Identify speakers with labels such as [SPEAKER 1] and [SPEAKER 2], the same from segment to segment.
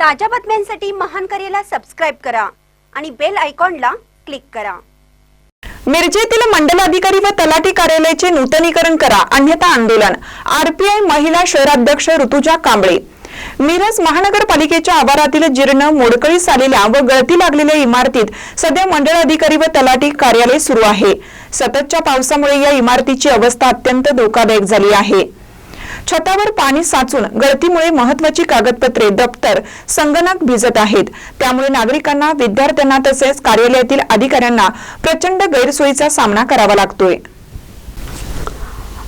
[SPEAKER 1] ताज्या बातम्यांसाठी महान करेला सबस्क्राईब करा आणि बेल आयकॉनला क्लिक करा.
[SPEAKER 2] मिरजेतील मंडलाधिकारी व तलाठी कार्यालयाचे नूतनीकरण करा अन्यथा आंदोलन. आरपीआय महिला शहराध्यक्ष ऋतुजा कांबळे. मिरज महानगरपालिकेच्या आवारातील जीर्ण मोडकळीस आलेल्या व गळती लागलेल्या इमारतीत सध्या मंडळ अधिकारी व तलाठी कार्यालय सुरू आहे. सततच्या पावसामुळे या इमारतीची अवस्था अत्यंत धोकादायक झाली आहे. छतावर पाणी साचून गळतीमुळे महत्वाची कागदपत्रे दप्तर संगणक भिजत आहेत. त्यामुळे नागरिकांना विद्यार्थ्यांना तसेच कार्यालयातील अधिकाऱ्यांना प्रचंड गैरसोयीचा सामना करावा लागतोय.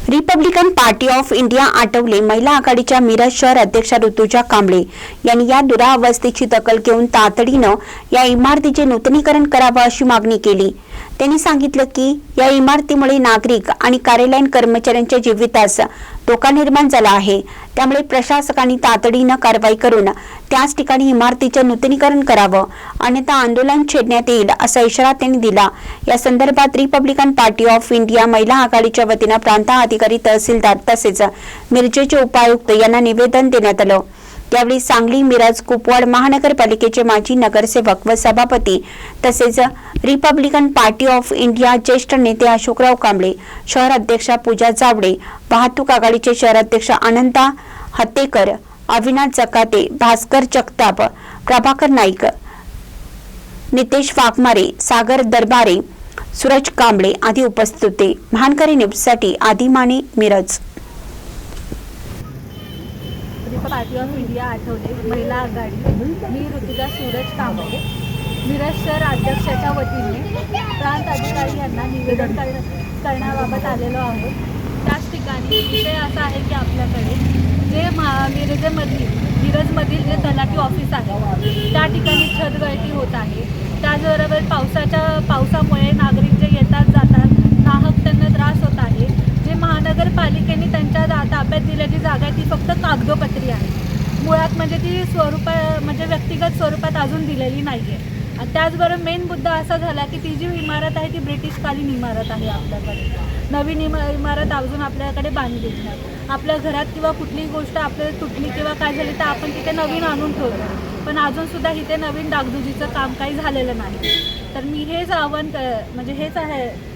[SPEAKER 1] Republican party of India Athawale महिला आघाडीच्या मिरज शहर अध्यक्षा ऋतुजा कांबळे यांनी या दुरावस्थेची दखल घेऊन तातडीनं या इमारतीचे नूतनीकरण करावं अशी मागणी केली. त्यांनी सांगितलं की या इमारतीमुळे नागरिक आणि कार्यालयीन कर्मचाऱ्यांच्या जीवितास धोका निर्माण झाला आहे. त्यामुळे प्रशासकांनी तातडीनं कारवाई करून त्याच ठिकाणी इमारतीचं नूतनीकरण करावं. अन्यथा आंदोलन छेडण्यात येईल असा इशारा त्यांनी दिला. या संदर्भात रिपब्लिकन पार्टी ऑफ इंडिया महिला आघाडीच्या वतीनं प्रांत अधिकारी तहसीलदार तसेच मिरजेचे उपायुक्त यांना निवेदन देण्यात आलं. त्यावेळी सांगली मिरज कुपवाड महानगरपालिकेचे माजी नगरसेवक व सभापती तसेच रिपब्लिकन पार्टी ऑफ इंडिया ज्येष्ठ नेते अशोकराव कांबळे शहर अध्यक्षा पूजा जावडे वाहतूक आघाडीचे शहराध्यक्ष अनंता हत्तेकर अविनाश जकाते भास्कर जगताप प्रभाकर नाईक नितेश वाघमारे सागर दरबारे सूरज कांबळे आदी उपस्थित होते. महानकरी न्यूजसाठी आदिमाने Miraj. Miraj
[SPEAKER 3] party of India Athawale महिला आघाडी. मी ऋतुजा सूरज कांबळे. मिरज शहर अध्यक्षाच्या वतीने प्रांत अधिकारी यांना निवेदन कर करण्याबाबत आलेलो आहोत. त्याच ठिकाणी विषय असा आहे की आपल्याकडे जे मा मिरजेमधील मिरजमधील जे तलाठी ऑफिस आहे त्या ठिकाणी छतगळती होत आहे. त्याचबरोबर पावसाच्या पावसामुळे नागरिक जे येतात जातात नाहक त्यांना त्रास होत आहे जे महानगरपालिकेने त्यांच्या दा- ताब्यात दिलेली जागा आहे ती फक्त कागदोपत्री आहे. मुळात म्हणजे ती स्वरूपा म्हणजे व्यक्तिगत स्वरूपात अजून दिलेली नाही आहे आणि त्याचबरोबर मेन मुद्दा असा झाला की ती जी इमारत आहे ती ब्रिटिशकालीन इमारत आहे आपल्याकडे. नवीन इमा इमारत अजून आपल्याकडे बांधलेली नाही. आपल्या घरात किंवा कुठलीही गोष्ट आपल्याला तुटली किंवा काय झाली तर आपण तिथे नवीन आणून ठेवतो पण अजूनसुद्धा इथे नवीन डागडुजीचं काम काही झालेलं नाही. तर मी हेच आव्हान क- म्हणजे हेच आहे.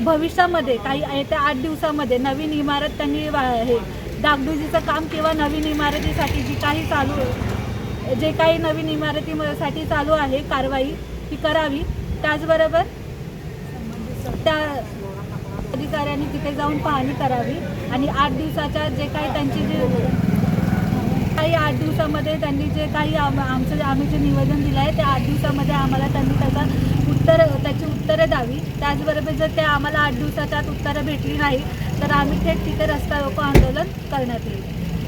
[SPEAKER 3] भविष्यामध्ये काही येत्या आठ दिवसामध्ये नवीन इमारत त्यांनी वा- हे डागडुजीचं काम किंवा नवीन इमारतीसाठी जी काही चालू जे काही नवीन इमारतीसाठी चालू आहे कारवाई ती करावी. त्याचबरोबर त्या अधिकाऱ्यांनी तिथे जाऊन पाहणी करावी आणि आठ दिवसाच्या जे काही त्यांची जे काही आठ दिवसामध्ये त्यांनी जे काही आम आमचं जे- आम्ही जे निवेदन दिलं आहे त्या आठ दिवसामध्ये आम्हाला त्यांनी त्याचा उत्तर त्याची उत्तरं द्यावी. त्याचबरोबर जर ते आम्हाला आठ दिवसात उत्तरं भेटली नाही तर आम्ही थेट तिथे रस्ता रोको आंदोलन करण्यात येईल.